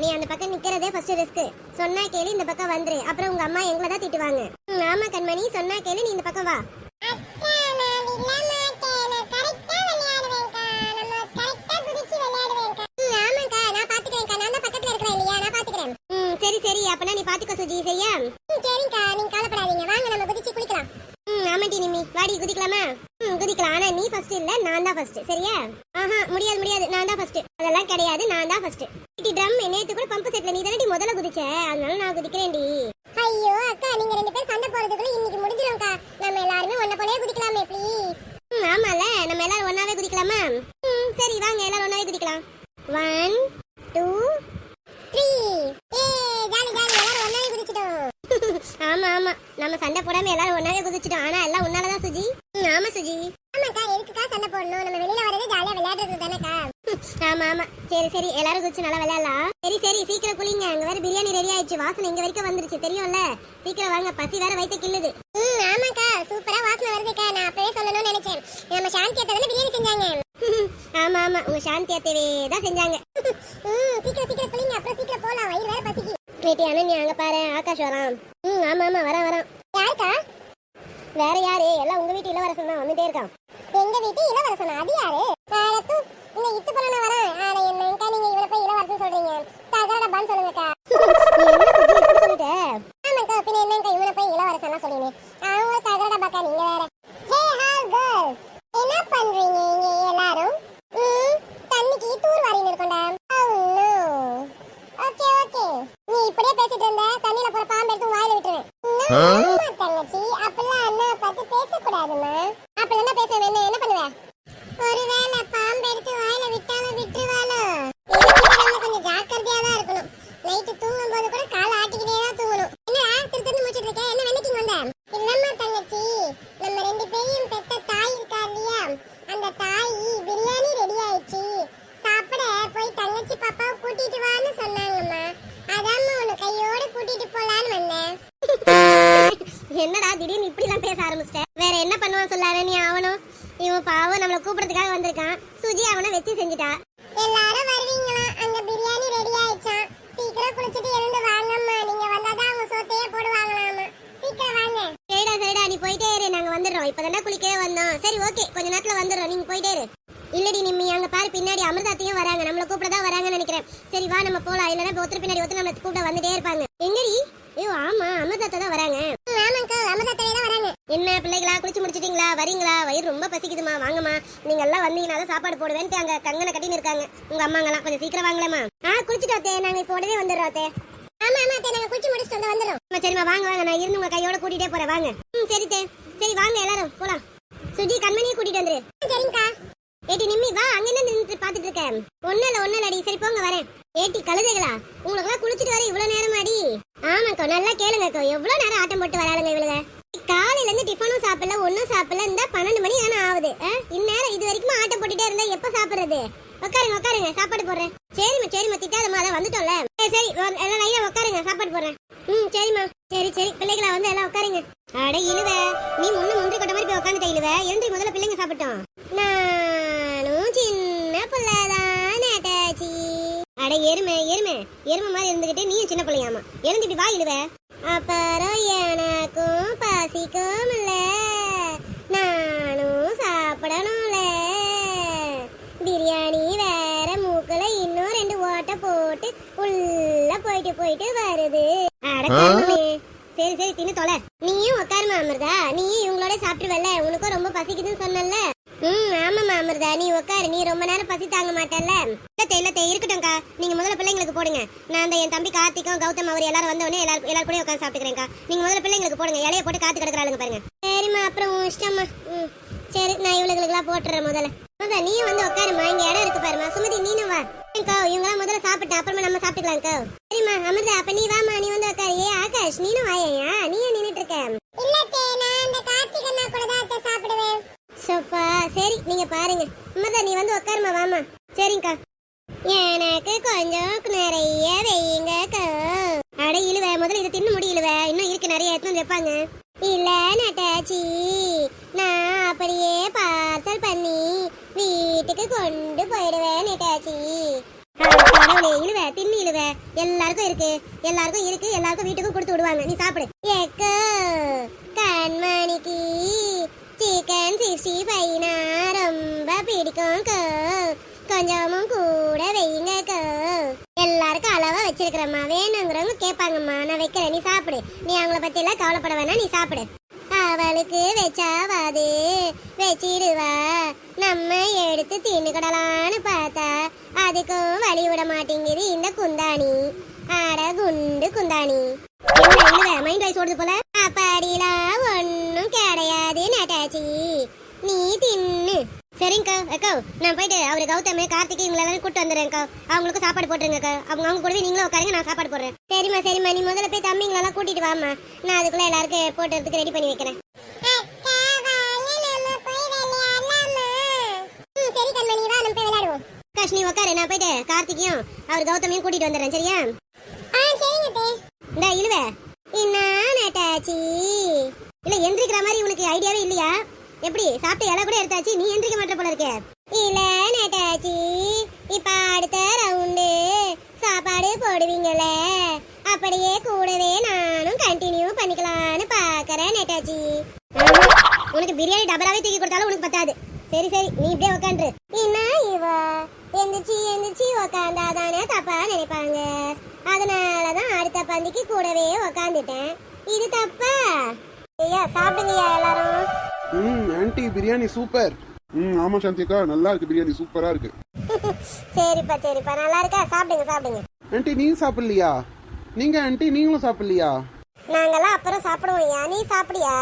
நீ அந்த பக்கம் நிக்கிறதே ஃபர்ஸ்ட் ரிஸ்க் சொன்னா கேளு இந்த பக்கம் வந்துரு. அப்புறம் உங்க அம்மா எங்களை தான் திட்டுவாங்க. ஆமா கண்மணி சொன்னா கேளு நீ இந்த பக்கம் வா. சரி சரி. அப்பனா நீ பாத்துக்கோ சுஜி சரியா? ம், சரிங்கக்கா நீங்க கவலைப்படாதீங்க. வாங்க நம்ம குதிச்சு குளிக்கலாம். ம் ஆமாட்டி நிம்மி. வாடி குதிக்கலாமா? குதிக்கலாம். ஆனா நீ ஃபர்ஸ்ட் இல்ல நான் தான் ஃபர்ஸ்ட் சரியா? ஆஹா முடியாது முடியாது. நான் தான் ஃபர்ஸ்ட் அதெல்லாம் கிடையாது நான் தான் ஃபர்ஸ்ட் டி ட்ரம் நேத்து கூட பம்பு செட்ல நீ தானடி முதல்ல குதிச்ச? அதனால நான் குதிக்கிறேன்டி. ஐயோ அக்கா நீங்க ரெண்டு பேரும் சண்டை போறதுக்குள்ள இன்னைக்கு முடிஞ்சிரும்க்கா. நம்ம எல்லாருமே ஒண்ண போலயே குதிக்கலாமே ப்ளீஸ் ம் ஆமால நம்ம எல்லாரும் ஒண்ணாவே குதிக்கலாமா? ம் சரி வாங்க எல்லாரும் ஒண்ணாவே குதிக்கலாம். ஒன் டூ த்ரீ ஏ ஜாலி ஜாலி எல்லாரும் ஒண்ணாவே குதிச்சிட்டோம். ஆமா ஆமா. நம்ம சண்டை போடாம எல்லாரும் ஒண்ணாவே குதிச்சிட்டோம். ஆனா எல்லாம் உன்னாலதான் சுஜி. ஆமா சுஜி. ஆமாக்கா எதுக்குக்கா சண்டை போடணும்? நம்ம வெளியில வரது ஜாலியா விளையாடுறது தானேக்கா? ஆமா ஆமா. சரி சரி. எல்லாரும் குதிச்சு நல்லா விளையாடலாம். சரி சரி. சீக்கிரம் குளிங்க. அங்க வேற பிரியாணி ரெடி ஆயிடுச்சு. வாசனை இங்க வரைக்கும் வந்துருச்சு. தெரியும்ல? சீக்கிரம் வாங்க. பசி வேற வயித்து கிள்ளுது. ம் ஆமாக்கா. சூப்பரா வாசனை வருதுக்கா. நான் அப்பவே சொல்லணும்னு நினைச்சேன். நம்ம சாந்தி அத்தை பிரியாணி செஞ்சாங்க. ஆமா ஆமா. உங்க சாந்தி அத்தைவே தான் செஞ்சாங்க. ம் சீக்கிரம் சீக்கிரம் குளிங்க. அப்புறம் சீக்கிரம் போலாம். வயிறு வேற பசிக்கு கேட்டி அனன்யா அங்க பாரு. ஆகாஷ் வரான். ம் ஆமா ஆமா. வரான் வரான். யாருக்கா? வேற யாரு? எல்லாம் உங்க வீட்டு இளவரசன் தான் வந்துட்டே இருக்கான். எங்க வீட்டு இளவரசன்? அது யாரு? காலத்து இந்த இத்து பண்ண வரேன். ஆட என்னங்கா நீங்க இவரை போய் இளவரசன் சொல்றீங்க? தகரட பன் சொல்லுங்கக்கா. நீ ஆமாக்கா பின்ன என்னங்கா இவனை போய் இளவரசன் சொல்லினே அவங்க தகர டப்பாக்கா நீங்க வேற. ஹே ஹால் கேர்ள்ஸ் என்ன பண்றீங்க இங்க எல்லாரும்? தண்ணிக்கு தூர் வாரின்னு இருக்கோம்டா. Oh, ஓகே ஓகே நீ இப்படியே பேசிட்டு இருந்த தண்ணியில போற பாம்பு எடுத்து வாயில விட்டுருவேன் ஆமா தங்கச்சி அப்பெல்லாம் அண்ணா பார்த்து பேசக்கூடாதுமா அப்படி என்ன பேச என்ன என்ன பண்ணுவ ஒருவேளை பாம்பு எடுத்து வாயில விட்டாலும் விட்டுருவாளோ நம்ம கொஞ்சம் ஜாக்கிரதையா தான் இருக்கணும் நைட்டு தூங்கும் போது கூட காலை ஆட்டிக்கிட்டே தான் தூங்கணும் என்னடா திரு திரு முடிச்சிட்டு இருக்க என்ன வெண்ணிக்கிங் வந்த இல்லம்மா தங்கச்சி நம்ம ரெண்டு பேரையும் பெத்த தாய் இருக்கா இல்லையா அந்த தாய் பிரியாணி ரெடி ஆயிடுச்சு சாப்பிட போய் தங்கச்சி பாப்பாவை கூட்டிட்டு வான்னு சொன்னாங்கம்மா அதாம்மா உன்னை கையோட கூட்டிட்டு போலான்னு வந்தேன் என்னடா திடீர்னு இப்படி எல்லாம் பேச ஆரம்பிச்சிட்ட? வேற என்ன பண்ணுவான் சொல்லாரு நீ அவனும் இவன் பாவம் நம்மள கூப்பிடுறதுக்காக வந்திருக்கான். சுஜி அவனை வச்சு செஞ்சுட்டா. எல்லாரும் வருவீங்களா? அங்க பிரியாணி ரெடி ஆயிடுச்சாம். சீக்கிரம் குளிச்சிட்டு எழுந்து வாங்கம்மா. நீங்க வந்தாதான் அவங்க சோத்தையே போடுவாங்களாமா. சீக்கிரம் வாங்க. சரிடா சரிடா நீ போயிட்டே இரு. நாங்க வந்துடுறோம். இப்பதானே குளிக்கவே வந்தோம். சரி ஓகே. கொஞ்ச நேரத்துல வந்துடுறோம். நீங்க போயிட்டே இரு. இல்லடி நிம்மி அங்க பாரு. பின்னாடி அமிர்தாத்தையும் வராங்க. நம்மள கூப்பிட தான் வராங்கன்னு நினைக்கிறேன். சரி வா நம்ம போலாம். இல்லனா இப்ப ஒருத்தர் பின்னாடி ஒருத்தர் நம்மள கூப்பிட வந்துட்டே இருப்பாங்க எங்கடி ஐயோ ஆமா அமிர்தாத்தா தான் வராங்க ஆமாங்கா அமிர்தாத்தாவே தான் வராங்க என்ன பிள்ளைகளா குளிச்சு முடிச்சிட்டீங்களா வரீங்களா வயிறு ரொம்ப பசிக்குதுமா வாங்கம்மா நீங்க தான் சாப்பாடு போடுவேன்ட்டு அங்க கங்கனை கட்டின்னு இருக்காங்க. உங்க அம்மாங்கலாம். கொஞ்சம் சீக்கிரம் வாங்கலாமா? ஆ குளிச்சுட்டு அத்தே நாங்க இப்போ உடனே வந்துடுறோம் அத்தே ஆமா ஆமா அத்தே. நாங்க குளிச்சு முடிச்சுட்டு வந்து வந்துடுறோம். சரிம்மா வாங்க வாங்க. நான் இருந்து உங்க கையோட கூட்டிட்டே போறேன். வாங்க. ம் சரி தே. சரி வாங்க எல்லாரும். போலாம். சுஜி கண்மணியை கூட்டிட்டு வந்துரு. சரிங்கக்கா. ஏட்டி நிம்மி வா. அங்க என்ன நின்று பாத்துட்டு இருக்க ஒண்ணு இல்ல ஒண்ணு இல்லடி சரி போங்க வரேன். ஏட்டி கழுதைகளா? உங்களுக்கு எல்லாம் குளிச்சிட்டு வர இவ்வளவு நேரம் அடி ஆமாக்கா நல்லா கேளுங்க எவ்வளவு நேரம் ஆட்டம் போட்டு வராளுங்க இவளுங்க? காலையில இருந்து டிஃபனும் சாப்பிடல ஒண்ணும் சாப்பிடல. இந்த பன்னெண்டு மணி ஆனா ஆகுது. இந்நேரம் இது வரைக்கும் ஆட்டம் போட்டுட்டே இருந்தா எப்ப சாப்பிடுறது? உட்காருங்க உட்காருங்க சாப்பாடு போடுறேன். சரிம்மா சரிம்மா திட்டாதம்மா. அதான் வந்துட்டோம்ல. சரி எல்லாம் லைனா உட்காருங்க சாப்பாடு போடுறேன். ம் சரிம்மா. சரி சரி. பிள்ளைகளா வந்து எல்லாம் உட்காருங்க அட இழுவ. நீ முன்ன முந்திரி கொட்ட மாதிரி போய் உட்காந்துட்ட இழுவ. எழுந்திரி முதல்ல பிள்ளைங்க சாப்பிட்டோம். நானும் சின்ன பிள்ளைதான் அட்டாச்சி. அட எருமை எருமை. எருமை மாதிரி இருந்துகிட்டு நீயும் சின்ன பிள்ளையாமா எழுந்து இப்படி வா இழுவ. அப்புறம் எனக்கும் பசிக்கும் இல்ல நானும் சாப்பிடணும்ல. பிரியாணி வேற மூக்குல இன்னும் ரெண்டு ஓட்டை போட்டு உள்ள போயிட்டு போயிட்டு வருது. சரி சரி தின்னு தொலை. நீயும் உட்காருமா அமிர்தா? நீயும் இவங்களோட சாப்பிட்டுவல்ல உனக்கும் ரொம்ப பசிக்குதுன்னு சொன்னல ம் ஆமாம்மா அமிர்தா. நீ உட்காரு நீ ரொம்ப நேரம் பசி தாங்க மாட்டல்ல. இல்லத்தே இல்லத்தே இருக்கட்டும்க்கா. நீங்க முதல்ல பிள்ளைங்களுக்கு போடுங்க. நான் அந்த என் தம்பி கார்த்திக்கும் கௌதம் அவர் எல்லாரும் வந்தவொடனே எல்லாரும் எல்லாரும் கூட உட்காந்து சாப்பிட்டுக்கிறேன்க்கா. நீங்க முதல்ல பிள்ளைங்களுக்கு போடுங்க. இலைய போட்டு காத்து கிடக்குறாளுங்க பாருங்க. சரிம்மா அப்புறம் இஷ்டம்மா. ம் சரி நான் இவளுகளுக்கெல்லாம் போட்டுறேன் முதல்ல. அதான் நீயும் வந்து உட்காருமா இங்க இடம் இருக்கு பாருமா சுமதி நீனும் வா. இவங்களாம் முதல்ல சாப்பிட்டு அப்புறமா நம்ம சாப்பிட்டுக்கலாம்க்கா. சரிம்மா அமிர்தா அப்ப நீ வாமா நீ வந்து உட்காரு. ஏ ஆகாஷ் நீனும் வாயா நீ ஏன் நின்னுட்டு இருக்க. இல்லத்தே நான் அந்த கார்த்திக் அண்ணா கூட தான் சாப்பிடுவேன். சப்பா. சரி நீங்க பாருங்க. அமிர்தா நீ வந்து உட்காருமா வாமா சரிங்கக்கா. எனக்கு கொஞ்சம் நிறைய வைங்கக்கா அட இழுவ முதல்ல இதை தின்னு முடியலுவ இன்னும் இருக்கு நிறைய எடுத்து வைப்பாங்க. இல்ல நட்டாச்சி நான் அப்படியே பார்சல் பண்ணி வீட்டுக்கு கொண்டு போயிடுவேன் நட்டாச்சி. கடவுளே இழுவ தின்னு இழுவ. எல்லாருக்கும் இருக்கு. எல்லாருக்கும் இருக்கு. எல்லாருக்கும் வீட்டுக்கும் கொடுத்து விடுவாங்க. நீ சாப்பிடு. ஏக்கோ சாப்பிடு. நீ அவங்கள பத்தி எல்லாம் கவலைப்பட வேணாம் நீ சாப்பிடு. அவளுக்கு வச்சாவாது வச்சிடுவா. நம்ம எடுத்து தின்னுக்கிடலான்னு பார்த்தா அதுக்கும் வழி விட மாட்டேங்குது இந்த குந்தாணி. அட குண்டு குந்தாணி. மைண்ட் வாய்ஸ் ஓடுது போல? அப்படிலாம் ஒன்றும் கிடையாது நட்டாச்சி. சரிங்கக்கா அக்கா நான் போயிட்டு அவரு கௌதம் கார்த்திகை இவங்க எல்லாரும் கூட்டு வந்துடுறேன்க்கா. அவங்களுக்கு சாப்பாடு போட்டுருங்கக்கா. அவங்க அவங்க கூடவே நீங்களும் உட்காருங்க நான் சாப்பாடு போடுறேன். சரிம்மா சரிம்மா நீ முதல்ல போய் தம்பிங்களெல்லாம் கூட்டிட்டு வாம்மா. நான் அதுக்குள்ள எல்லாருக்கும் போட்டுறதுக்கு ரெடி பண்ணி வைக்கிறேன். அக்கா வாங்க நம்ம போய் விளையாடலாமா ம் சரி கண்மணி வா நம்ம போய் விளையாடுவோம். காஷ் நீ உட்காரு நான் போயிட்டு கார்த்திகையும் அவர் கௌதமையும் கூட்டிட்டு வந்துடுறேன் சரியா? இந்த இழுவ. என்ன நட்டாச்சி இல்ல எந்திரிக்கிற மாதிரி உனக்கு ஐடியாவே இல்லையா? எப்படி? சாப்பிட்டு இலை கூட எடுத்தாச்சு. நீ எந்திரிக்க மாட்ட போல இருக்கே. இல்ல நட்டாச்சி. இப்ப அடுத்த ரவுண்டு சாப்பாடு போடுவீங்களே. அப்படியே கூடவே நானும் கண்டினியூ பண்ணிக்கலாம்னு பாக்குறேன் நட்டாச்சி. உனக்கு பிரியாணி டபராவே தூக்கி கொடுத்தாலும் உனக்கு பத்தாது. சரி சரி நீ இப்படியே உக்காந்துரு. என்ன இவ எந்திரிச்சு எந்திரிச்சு உக்காந்தாதானே தப்பா நினைப்பாங்க. அதனாலதான் அடுத்த பந்திக்கு கூடவே உக்காந்துட்டேன். இது தப்பா? ஐயா சாப்பிடுங்கய்யா எல்லாரும். ம் ஆன்ட்டி பிரியாணி சூப்பர். ம் ஆமா சாந்திகா நல்லா இருக்கு பிரியாணி சூப்பரா இருக்கு. சரிப்பா சரிப்பா. நல்லா இருக்கா? சாப்பிடுங்க சாப்பிடுங்க. ஆன்ட்டி நீங்க சாப்பிடலையா? நீங்க ஆன்ட்டி நீங்களும் சாப்பிடலையா? நாங்கெல்லாம் அப்புறம் சாப்பிடுவோம் ஐயா. நீ சாப்பிடியா?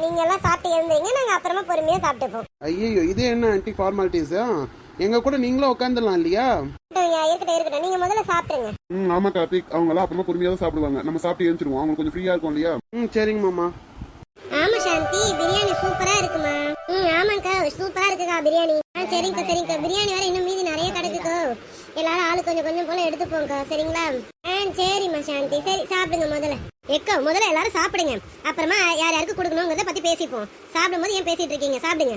நீங்க எல்லாம் சாப்பிட்டு இருந்தீங்க நாங்க அப்புறமா பொறுமையா சாப்பிட்டுப்போம். ஐயோ இது என்ன ஆன்ட்டி ஃபார்மாலிட்டிஸா எங்க கூட நீங்களும் உட்காந்துடலாம் இல்லையா? இருக்கட்டும் இருக்கட்டும் நீங்க முதல்ல சாப்பிடுங்க. ம் ஆமா கார்த்திக். அவங்க எல்லாம் அப்புறமா பொறுமையா தான் சாப்பிடுவாங்க. நம்ம சாப்பிட்டு எழுந்துருவோம். அவங்களுக்கு கொஞ்சம் ஃப்ரீயா இருக்கும் இல்லையா? ம் சரிங்க மாமா. சாந்தி. பிரியாணி சூப்பரா இருக்குமா? ம் ஆமாக்கா சூப்பரா இருக்குக்கா பிரியாணி. ஆ சரிங்கக்கா சரிங்கக்கா. பிரியாணி வேற இன்னும் மீதி நிறைய கிடக்குக்கோ. எல்லாரும் ஆளு கொஞ்சம் கொஞ்சம் போல எடுத்துப்போங்கக்கா சரிங்களா? ஆ சரிம்மா சாந்தி. சரி சாப்பிடுங்க முதல்ல. எக்கோ முதல்ல எல்லாரும் சாப்பிடுங்க. அப்புறமா யார் யாருக்கு கொடுக்கணுங்கிறத பத்தி பேசிப்போம். சாப்பிடும்போது ஏன் பேசிட்டு இருக்கீங்க? சாப்பிடுங்க.